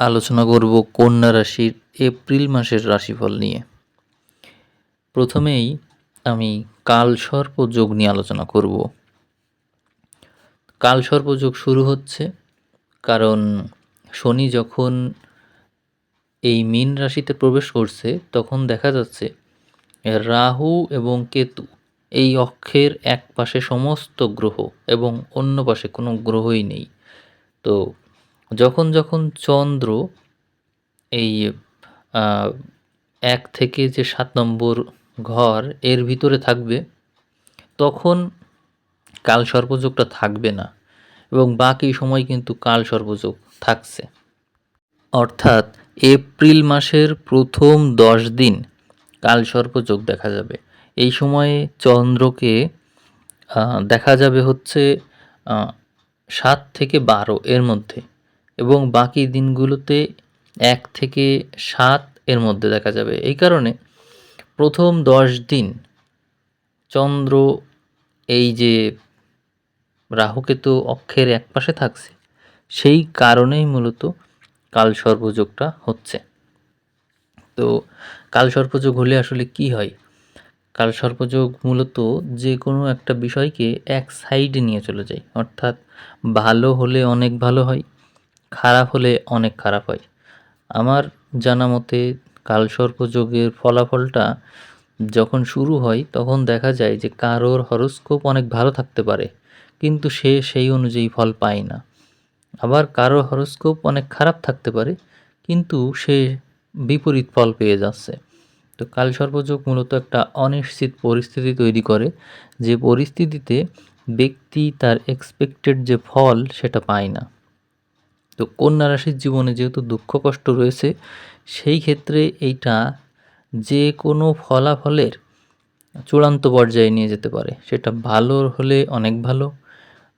আলোচনা করব কন্যা রাশির এপ্রিল মাসের রাশিফল নিয়ে। প্রথমেই আমি কালসর্প যোগ নিয়ে আলোচনা করব। কালসর্প যোগ শুরু হচ্ছে কারণ শনি যখন এই মীন রাশিতে প্রবেশ করছে, তখন দেখা যাচ্ছে রাহু এবং কেতু এই অক্ষের এক পাশে সমস্ত গ্রহ এবং অন্য পাশে কোনো গ্রহই নেই। তো যখন যখন চন্দ্র এই এক থেকে যে সাত নম্বর ঘর এর ভিতরে থাকবে, তখন কাল সর্পযোগটা থাকবে না এবং বাকি সময় কিন্তু কাল সর্পযোগ থাকছে। অর্থাৎ এপ্রিল মাসের প্রথম দশ দিন কাল সর্পযোগ দেখা যাবে। এই সময়ে চন্দ্রকে দেখা যাবে হচ্ছে সাত থেকে বারো এর মধ্যে। এবং বাকি দিনগুলোতে এক থেকে সাত এর মধ্যে দেখা যাবে। এই কারণে প্রথম দশ দিন চন্দ্র এই যে রাহুকেতু অক্ষের এক পাশে থাকছে, সেই কারণেই মূলত কাল সর্পযোগটা হচ্ছে। তো কাল সর্পযোগ হলে আসলে কি হয়? কাল সর্পযোগ মূলত যে কোনো একটা বিষয়কে এক সাইডে নিয়ে চলে যায়। অর্থাৎ ভালো হলে অনেক ভালো হয় খারাপ হলে অনেক খারাপ হয়। আমার জানা মতে কালসর্পযোগের ফলাফলটা যখন শুরু হয়, তখন দেখা যায় যে কারোর হরস্কোপ অনেক ভালো থাকতে পারে, কিন্তু সে সেই অনুযায়ী ফল পায় না। আবার কারোর হরস্কোপ অনেক খারাপ থাকতে পারে, কিন্তু সে বিপরীত ফল পেয়ে যাচ্ছে। তো কালসর্পযোগ মূলত একটা অনিশ্চিত পরিস্থিতি তৈরি করে, যে পরিস্থিতিতে ব্যক্তি তার এক্সপেক্টেড যে ফল সেটা পায় না। তো কন্যা রাশির জীবনে যেহেতু দুঃখ, কষ্ট রয়েছে, সেই ক্ষেত্রে এইটা যে কোনো ফলাফলের চূড়ান্ত পর্যায়ে নিয়ে যেতে পারে। সেটা ভালো হলে অনেক ভালো,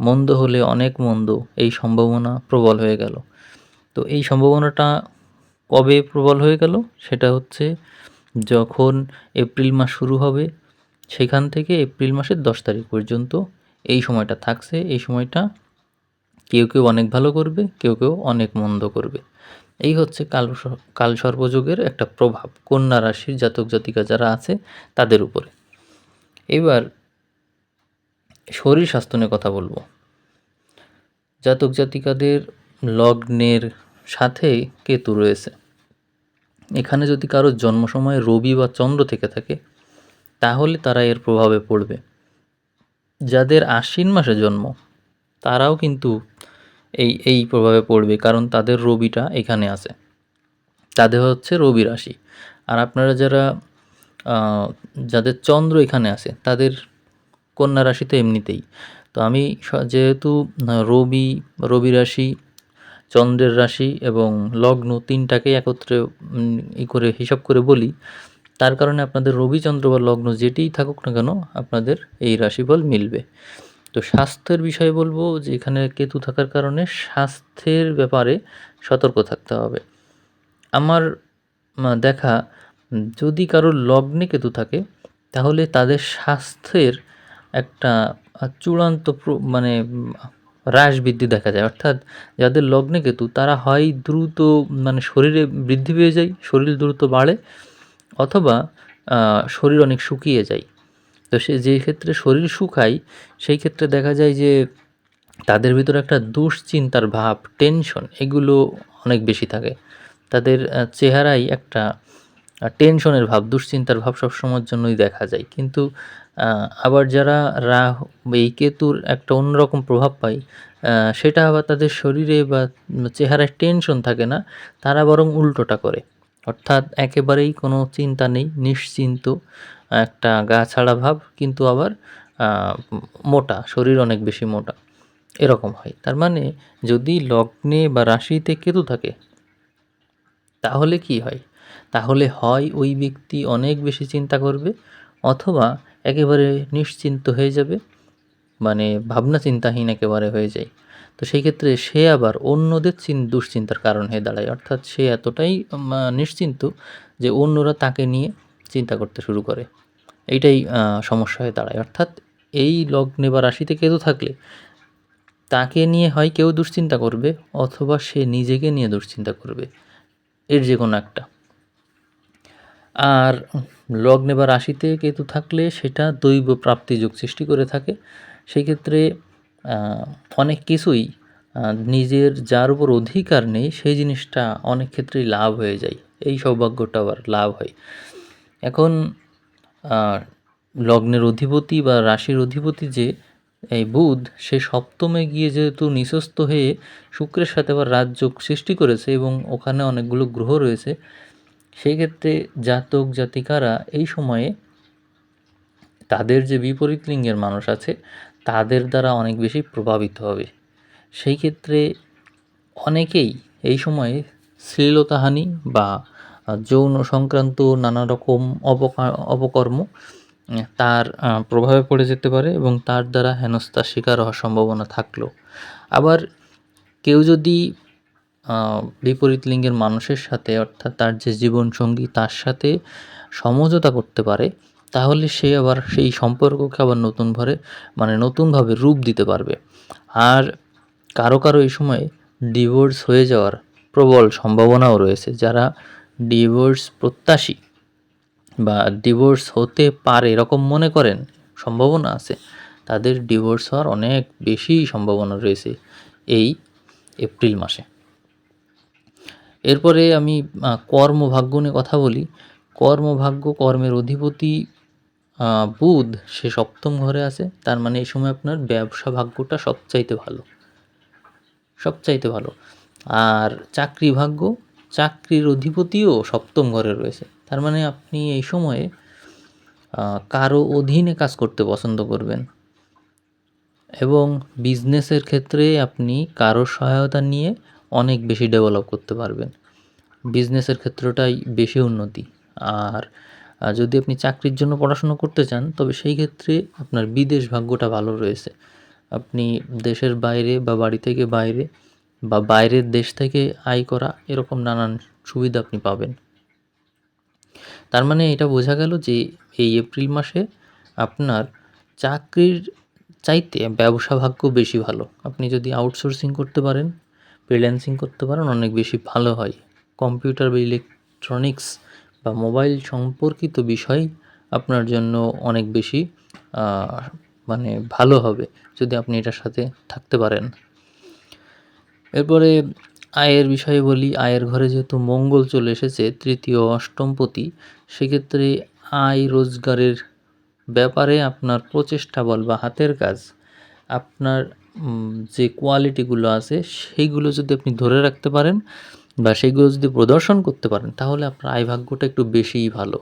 মন্দ হলে অনেক মন্দ, এই সম্ভাবনা প্রবল হয়ে গেল। তো এই সম্ভাবনাটা কবে প্রবল হয়ে গেল? সেটা হচ্ছে যখন এপ্রিল মাস শুরু হবে, সেখান থেকে এপ্রিল মাসের দশ তারিখ পর্যন্ত এই সময়টা থাকছে, এই সময়টা কেউ কেউ অনেক ভালো করবে, কেউ কেউ অনেক মন্দ করবে। এই হচ্ছে কাল কাল সর্বযোগের একটা প্রভাব, কন্যা রাশির জাতক জাতিকা যারা আছে তাদের উপরে। এবার শরীর স্বাস্থ্য নিয়ে কথা বলব। জাতক জাতিকাদের লগ্নের সাথে কেতু রয়েছে। এখানে যদি কারোর জন্ম সময় রবি বা চন্দ্র থেকে থাকে, তাহলে তারা এর প্রভাবে পড়বে। যাদের আশ্বিন মাসে জন্ম তারাও কিন্তু এই এই প্রভাবে পড়বে, কারণ তাদের রবিটা এখানে আছে। তাদের হচ্ছে রবি রাশি। আর আপনারা যারা যাদের চন্দ্র এখানে আছে, তাদের কন্যা রাশি তো এমনিতেই। তো আমি যেহেতু রবি রবি রাশি, চন্দ্রের রাশি এবং লগ্ন তিনটাকেই একত্রে ই করে, হিসাব করে বলি, তার কারণে আপনাদের রবিচন্দ্র বা লগ্ন যেটিই থাকুক না কেন, আপনাদের এই রাশিফল মিলবে। তো স্বাস্থ্যের বিষয়ে বলব যে এখানে কেতু থাকার কারণে স্বাস্থ্যের ব্যাপারে সতর্ক থাকতে হবে। আমার দেখা, যদি কারোর লগ্নে কেতু থাকে, তাহলে তাদের স্বাস্থ্যের একটা চূড়ান্ত মানে হ্রাস বৃদ্ধি দেখা যায়। অর্থাৎ যাদের লগ্নে কেতু, তারা হয় দ্রুত মানে শরীরে বৃদ্ধি পেয়ে যায়, শরীর দ্রুত বাড়ে, অথবা শরীর অনেক শুকিয়ে যায়। তো সে যে ক্ষেত্রে শরীর শুকায়, সেই ক্ষেত্রে দেখা যায় যে তাদের ভিতরে একটা দুশ্চিন্তার ভাব টেনশন এগুলো অনেক বেশি থাকে। তাদের চেহারায় একটা টেনশনের ভাব, দুশ্চিন্তার ভাব সবসময়ের জন্যই দেখা যায়। কিন্তু আবার যারা রাহ, এই কেতুর একটা অন্যরকম প্রভাব পায় সেটা আবার তাদের শরীরে বা চেহারায় টেনশন থাকে না, তারা বরং উল্টোটা করে। অর্থাৎ একেবারেই কোনো চিন্তা নেই, নিশ্চিন্ত একটা গা ছাড়া ভাব, কিন্তু আবার মোটা, শরীর অনেক বেশি মোটা। এরকম হয়। তার মানে যদি লগ্নে বা রাশিতে কেতু থাকে, তাহলে কি হয়? তাহলে হয় ওই ব্যক্তি অনেক বেশি চিন্তা করবে, অথবা একেবারে নিশ্চিন্ত হয়ে যাবে মানে ভাবনা চিন্তাহীন একেবারে হয়ে যায়। তো সেই ক্ষেত্রে সে আবার অন্যদের দুশ্চিন্তার কারণ হয়ে দাঁড়ায়। অর্থাৎ সে এতটাই নিশ্চিন্ত যে অন্যরা তাকে নিয়ে চিন্তা করতে শুরু করে। এইটাই সমস্যা হয়ে দাঁড়ায়। অর্থাৎ এই লগ্নে বা রাশিতে কেতু থাকলে তাকে নিয়ে হয় কেউ দুশ্চিন্তা করবে অথবা সে নিজেকে নিয়ে দুশ্চিন্তা করবে। এর যে কোনো একটা। আর লগ্নে বা রাশিতে কেতু থাকলে সেটা দৈব প্রাপ্তি যোগ সৃষ্টি করে থাকে। সেই ক্ষেত্রে অনেক কিছুই নিজের যার উপর অধিকার নেই, সেই জিনিসটা অনেক ক্ষেত্রেই লাভ হয়ে যায়। এই সৌভাগ্যটা আবার লাভ হয়। এখন লগ্নের অধিপতি বা রাশির অধিপতি যে, এই বুধ, সে সপ্তমে গিয়ে যেহেতু নিঃস্ত হয়ে শুক্রের সাথে আবার রাজযোগ সৃষ্টি করেছে এবং ওখানে অনেকগুলো গ্রহ রয়েছে, সেই ক্ষেত্রে জাতক, জাতিকারা এই সময়ে তাদের যে বিপরীত লিঙ্গের মানুষ আছে তাদের দ্বারা অনেক বেশি প্রভাবিত হবে। সেই ক্ষেত্রে অনেকেই এই সময়ে শ্লীলতাহানি বা যৌন সংক্রান্ত নানা রকম অপকা- অপকর্ম তার প্রভাবে পড়ে যেতে পারে এবং তার দ্বারা হেনস্থার শিকার হওয়ার সম্ভাবনা থাকল। আবার কেউ যদি বিপরীত লিঙ্গের মানুষের সাথে অর্থাৎ তার যে জীবনসঙ্গী তার সাথে সমঝোতা করতে পারে তাহলে সে আবার সেই সম্পর্ককে আবার নতুনভাবে মানে নতুনভাবে রূপ দিতে পারবে। আর কারও কারও এই সময় ডিভোর্স হয়ে যাওয়ার প্রবল সম্ভাবনাও রয়েছে। যারা ডিভোর্স প্রত্যাশী বা ডিভোর্স হতে পারে এরকম মনে করেন, সম্ভাবনা আছে, তাদের ডিভোর্স হওয়ার অনেক বেশি সম্ভাবনা রয়েছে এই এপ্রিল মাসে। এরপরে আমি কর্মভাগ্য নিয়ে কথা বলি। কর্মভাগ্য কর্মের অধিপতি বুধ, সে সপ্তম ঘরে আছে, তার মানে এই সময় আপনার ব্যবসা ভাগ্যটা সবচাইতে ভালো। সবচাইতে ভালো। আর চাকরি ভাগ্য, চাকরির অধিপতিও সপ্তম ঘরে রয়েছে। তার মানে আপনি এই সময়ে কারও অধীনে কাজ করতে পছন্দ করবেন। এবং বিজনেসের ক্ষেত্রে আপনি কারোর সহায়তা নিয়ে অনেক বেশি ডেভেলপ করতে পারবেন। বিজনেসের ক্ষেত্রটাই বেশি উন্নতি। আর যদি আপনি চাকরির জন্য পড়াশুনো করতে চান, তবে সেই ক্ষেত্রে আপনার বিদেশ ভাগ্যটা ভালো রয়েছে। আপনি দেশের বাইরে বা বাড়ি থেকে বাইরে বা বাইরের দেশ থেকে আয় করা এরকম নানান সুবিধা আপনি পাবেন। তার মানে এটা বোঝা গেল যে এই এপ্রিল মাসে আপনার চাকরির চাইতে ব্যবসা ভাগ্য বেশি ভালো। আপনি যদি আউটসোর্সিং করতে পারেন, ফ্রিল্যান্সিং করতে পারেন, অনেক বেশি ভালো হয়। কম্পিউটার বা ইলেকট্রনিক্স বা মোবাইল সম্পর্কিত বিষয় আপনার জন্য অনেক বেশি মানে ভালো হবে যদি আপনি এটার সাথে থাকতে পারেন। এরপরে আয়ের বিষয়ে বলি, আয়ের ঘরে যেহেতু মঙ্গল চলে এসেছে, তৃতীয় অষ্টমপতি সেক্ষেত্রে আয় রোজগারের ব্যাপারে আপনার প্রচেষ্টা বল বা হাতের কাজ, আপনার যে কোয়ালিটিগুলো আছে, সেইগুলো যদি আপনি ধরে রাখতে পারেন বা সেইগুলো যদি প্রদর্শন করতে পারেন, তাহলে আপনার আয় ভাগ্যটা একটু বেশিই ভালো।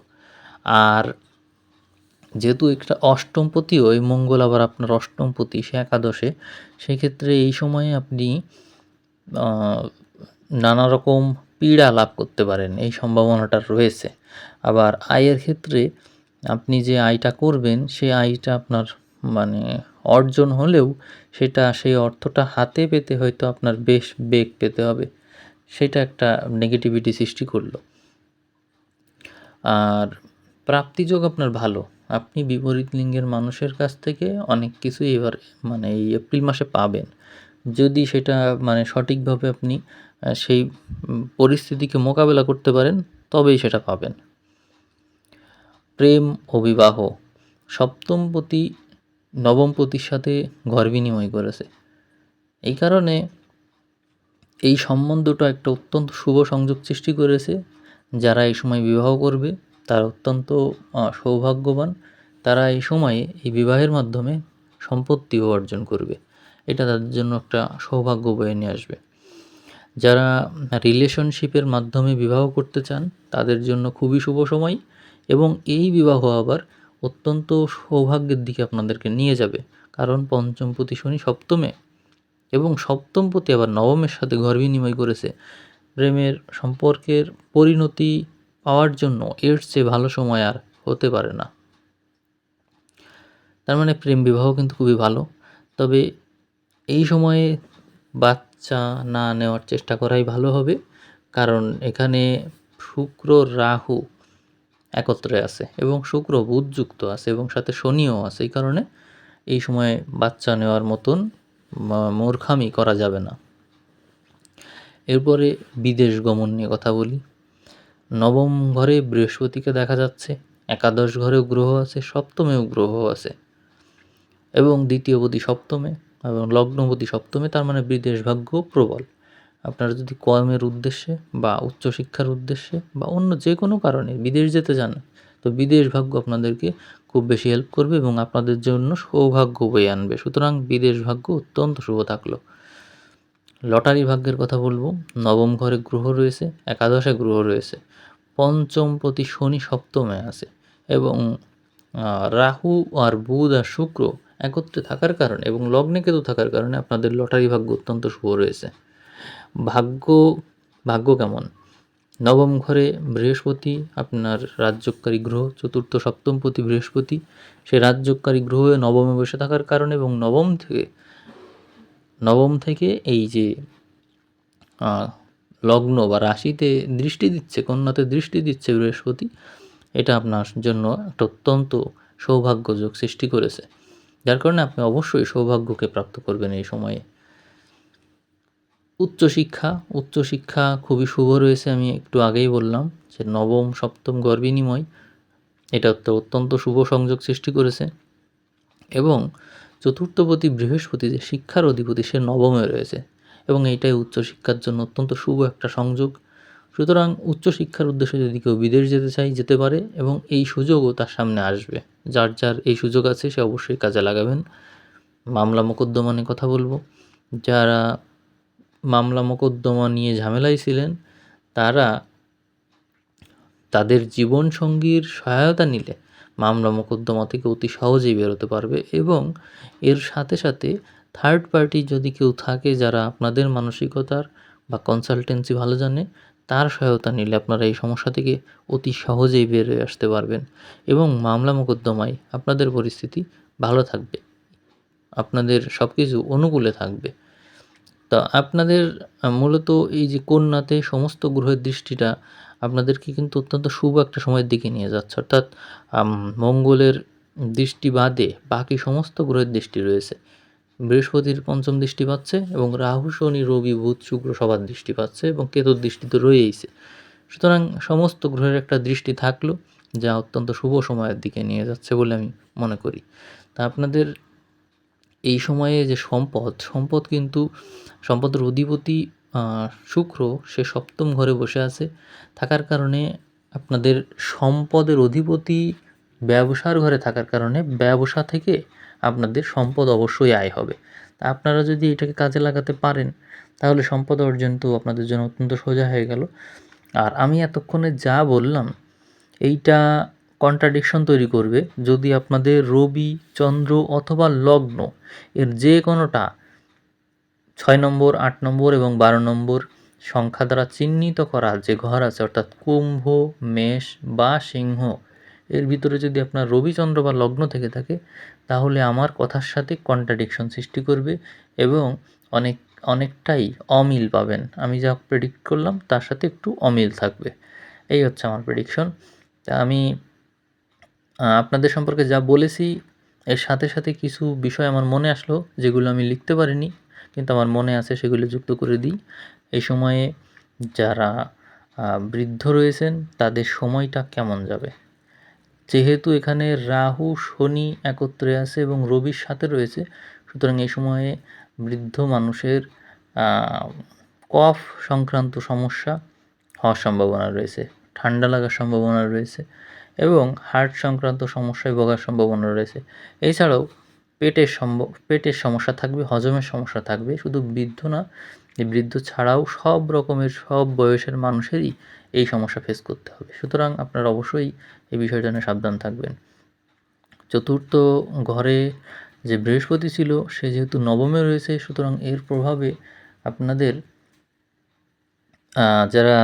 আর যেহেতু একটা অষ্টমপতি ওই মঙ্গল আবার আপনার অষ্টমপতি সে একাদশে, সেক্ষেত্রে এই সময়ে আপনি নানা রকম পীড়া লাভ করতে পারেন, এই সম্ভাবনাটা রয়েছে। আবার আয়ের ক্ষেত্রে আপনি যে আয়টা করবেন সেই আয়টা আপনার মানে অর্জন হলেও, সেটা, সেই অর্থটা হাতে পেতে হয়তো আপনার বেশ বেগ পেতে হবে। সেটা একটা নেগেটিভিটি সৃষ্টি করল। আর প্রাপ্তিযোগ আপনার ভালো। আপনি বিপরীত লিঙ্গের মানুষের কাছ থেকে অনেক কিছুই এবার মানে এই এপ্রিল মাসে পাবেন। যদি সেটা মানে সঠিকভাবে আপনি সেই পরিস্থিতিকে মোকাবেলা করতে পারেন, তবেই সেটা পাবেন। প্রেম ও বিবাহ সপ্তমপতি নবমপতির সাথে ঘর বিনিময় করেছে। এই কারণে এই সম্বন্ধটা একটা অত্যন্ত শুভ সংযোগ সৃষ্টি করেছে। যারা এই সময় বিবাহ করবে, তারা অত্যন্ত সৌভাগ্যবান। তারা এই সময়ে এই বিবাহের মাধ্যমে সম্পত্তিও অর্জন করবে। এটা তাদের জন্য একটা সৌভাগ্য বয়ে নিয়ে আসবে। যারা রিলেশনশিপের মাধ্যমে বিবাহ করতে চান, তাদের জন্য খুবই শুভ সময় এবং এই বিবাহ আবার অত্যন্ত সৌভাগ্যের দিকে আপনাদেরকে নিয়ে যাবে। কারণ পঞ্চমপতি শনি সপ্তমে এবং সপ্তমপতি আবার নবমের সাথে ঘর বিনিময় করেছে। প্রেমের সম্পর্কের পরিণতি পাওয়ার জন্য এর চেয়ে ভালো সময় আর হতে পারে না। তার মানে প্রেম বিবাহ কিন্তু খুবই ভালো। তবে এই সময়ে বাচ্চা না নেওয়ার চেষ্টা করাই ভালো হবে, কারণ এখানে শুক্র, রাহু একত্রে আছে এবং শুক্র বুধযুক্ত আছে এবং সাথে শনিও আছে। এই কারণে এই সময়ে বাচ্চা নেওয়ার মতন মূর্খামি করা যাবে না। এরপরে বিদেশ গমন নিয়ে কথা বলি। নবম ঘরে বৃহস্পতিকে দেখা যাচ্ছে, একাদশ ঘরেও গ্রহ আছে, সপ্তমেও গ্রহ আছে এবং দ্বিতীয়পতি সপ্তমে এবং লগ্নপতি সপ্তমে, তার মানে বিদেশ ভাগ্য প্রবল। আপনারা যদি কর্মের উদ্দেশ্যে বা উচ্চশিক্ষার উদ্দেশ্যে বা অন্য যে কোনো কারণে বিদেশ যেতে চান, তো বিদেশ ভাগ্য আপনাদেরকে খুব বেশি হেল্প করবে এবং আপনাদের জন্য সৌভাগ্য বয়ে আনবে। সুতরাং বিদেশ ভাগ্য অত্যন্ত শুভ থাকল। লটারি ভাগ্যের কথা বলব। নবম ঘরে গ্রহ রয়েছে, একাদশে গ্রহ রয়েছে, পঞ্চম প্রতি শনি সপ্তমে আছে এবং রাহু আর বুধ আর শুক্র একত্রে থাকার কারণে এবং লগ্নে কেতু থাকার কারণে আপনাদের লটারি ভাগ্য অত্যন্ত শুভ রয়েছে। ভাগ্য ভাগ্য কেমন? নবম ঘরে বৃহস্পতি, আপনার রাজ্যকারী গ্রহ, চতুর্থ, সপ্তম প্রতি বৃহস্পতি। সে রাজ্যকারী গ্রহ নবমে বসে থাকার কারণে এবং নবম থেকে নবম থেকে এই যে লগ্ন বা রাশিতে দৃষ্টি দিচ্ছে, কন্যাতে দৃষ্টি দিচ্ছে বৃহস্পতি, এটা আপনার জন্য একটা অত্যন্ত সৌভাগ্যযোগ সৃষ্টি করেছে। যার কারণে আপনি অবশ্যই সৌভাগ্যকে প্রাপ্ত করবেন এই সময়ে। উচ্চশিক্ষা উচ্চশিক্ষা খুবই শুভ রয়েছে আমি একটু আগেই বললাম যে নবম, সপ্তম গড় বিনিময় এটা তো অত্যন্ত শুভ সংযোগ সৃষ্টি করেছে। এবং চতুর্থপতি বৃহস্পতি যে শিক্ষার অধিপতি সে নবমে রয়েছে। এবং এইটাই উচ্চশিক্ষার জন্য অত্যন্ত শুভ একটা সংযোগ। সুতরাং উচ্চশিক্ষার উদ্দেশ্যে যদি কেউ বিদেশ যেতে চায়, যেতে পারে এবং এই সুযোগও তার সামনে আসবে। যার যার এই সুযোগ আছে সে অবশ্যই কাজে লাগাবেন। মামলা মোকদ্দমা নিয়ে কথা বলব। যারা মামলা মোকদ্দমা নিয়ে ঝামেলায় ছিলেন, তারা তাদের জীবনসঙ্গীর সহায়তা নিলে মামলা মোকদ্দমা থেকে অতি সহজেই বেরোতে পারবে এবং এর সাথে সাথে থার্ড পার্টি যদি কেউ থাকে যারা আপনাদের মানসিকতার বা কনসালটেন্সি ভালো জানে, তার সহায়তা নিলে আপনারা এই সমস্যা থেকে অতি সহজেই বের হয়ে আসতে পারবেন এবং মামলা মোকদ্দমায় আপনাদের পরিস্থিতি ভালো থাকবে, আপনাদের সব কিছু অনুকূলে থাকবে। তা আপনাদের মূলত এই যে কন্যাতে সমস্ত গ্রহের দৃষ্টিটা আপনাদেরকে কিন্তু অত্যন্ত শুভ একটা সময়ের দিকে নিয়ে যাচ্ছে। অর্থাৎ মঙ্গলের দৃষ্টি বাদে বাকি সমস্ত গ্রহের দৃষ্টি রয়েছে। বৃহস্পতির পঞ্চম দৃষ্টি পাচ্ছে এবং রাহু, শনি, রবি, বুধ, শুক্র সবার দৃষ্টি পাচ্ছে এবং কেতুর দৃষ্টি তো রয়েইছে। সুতরাং সমস্ত গ্রহের একটা দৃষ্টি থাকল যা অত্যন্ত শুভ সময়ের দিকে নিয়ে যাচ্ছে বলে আমি মনে করি। তা আপনাদের এই সময়ে যে সম্পদ সম্পদ কিন্তু, সম্পদের অধিপতি শুক্র, সে সপ্তম ঘরে বসে আছে। থাকার কারণে আপনাদের সম্পদের অধিপতি ব্যবসার ঘরে থাকার কারণে ব্যবসা থেকে আপনাদের সম্পদ অবশ্যই আয় হবে। তা আপনারা যদি এটাকে কাজে লাগাতে পারেন, তাহলে সম্পদ অর্জন তো আপনাদের জন্য অত্যন্ত সোজা হয়ে গেল। আর আমি এতক্ষণে যা বললাম, এইটা কন্ট্রাডিকশন তৈরি করবে, যদি আপনাদের রবি, চন্দ্র অথবা লগ্ন এর যে কোনোটা ছয় নম্বর, আট নম্বর এবং বারো নম্বর সংখ্যা দ্বারা চিহ্নিত করা যে ঘর আছে, অর্থাৎ কুম্ভ, মেষ বা সিংহ, এর ভিতরে যদি আপনার রবিচন্দ্র বা লগ্ন থেকে থাকে, তাহলে আমার কথার সাথে কন্ট্রাডিকশন সৃষ্টি করবে এবং অনেক, অনেকটাই অমিল পাবেন। আমি যা প্রেডিক্ট করলাম, তার সাথে একটু অমিল থাকবে। এই হচ্ছে আমার প্রেডিকশন আমি আপনাদের সম্পর্কে যা বলেছি, এর সাথে সাথে কিছু বিষয় আমার মনে আসলো, যেগুলো আমি লিখতে পারিনি, কিন্তু আমার মনে আছে সেগুলো যুক্ত করে দিই। এই সময়ে যারা বৃদ্ধ রয়েছেন, তাদের সময়টা কেমন যাবে? যেহেতু এখানে রাহু, শনি একত্রে আছে এবং রবির সাথে রয়েছে, সুতরাং এই সময়ে বৃদ্ধ মানুষের কফ সংক্রান্ত সমস্যা হওয়ার সম্ভাবনা রয়েছে, ঠান্ডা লাগার সম্ভাবনা রয়েছে। এবং হার্ট সংক্রান্ত সমস্যায় ভোগার সম্ভাবনা রয়েছে। এছাড়াও পেটের সম্ভব পেটের সমস্যা থাকবে, হজমের সমস্যা থাকবে, শুধু বৃদ্ধ না বৃদ্ধ ছাড়াও সব রকমের, সব বয়সের মানুষেরই এই সমস্যা ফেস করতে হবে। সুতরাং আপনারা অবশ্যই এই বিষয়টা নিয়ে সাবধান থাকবেন। চতুর্থ ঘরে যে বৃহস্পতি ছিল, সে যেহেতু নবমে রয়েছে, সুতরাং এর প্রভাবে আপনাদের যারা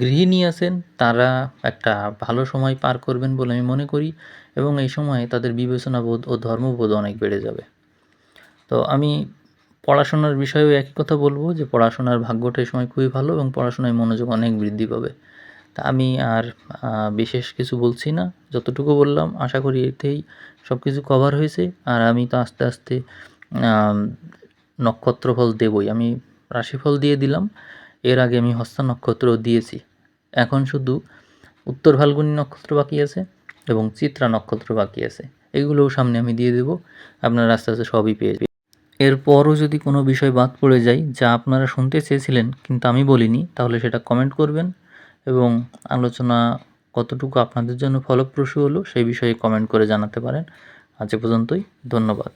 গৃহিণী আছেন, তারা একটা ভালো সময় পার করবেন বলে আমি মনে করি এবং এই সময়ে তাদের বিবেচনাবোধ ও ধর্মবোধ অনেক বেড়ে যাবে। তো আমি পড়াশোনার বিষয়েও একই কথা বলব যে পড়াশোনার ভাগ্যটা এই সময় খুবই ভালো এবং পড়াশোনায় মনোযোগ অনেক বৃদ্ধি পাবে। তা আমি আর বিশেষ কিছু বলছি না, যতটুকু বললাম আশা করি এতেই সব কিছু কভার হয়েছে। আর আমি তো আস্তে আস্তে নক্ষত্রফল দেবই, আমি রাশিফল দিয়ে দিলাম। এর আগে আমি হস্তা নক্ষত্র দিয়েছি। এখন শুধু উত্তর ফাল্গুনী নক্ষত্র বাকি আছে এবং চিত্রা নক্ষত্র বাকি আছে। এগুলোও সামনে আমি দিয়ে দেবো। আপনারা আস্তে আস্তে সবই পেয়ে যাবেন। এরপরও যদি কোনো বিষয় বাদ পড়ে যায় যা আপনারা শুনতে চেয়েছিলেন কিন্তু আমি বলিনি, তাহলে সেটা কমেন্ট করবেন এবং আলোচনা কতটুকু আপনাদের জন্য ফলপ্রসূ হলো সেই বিষয়ে কমেন্ট করে জানাতে পারেন। আজ পর্যন্তই, ধন্যবাদ।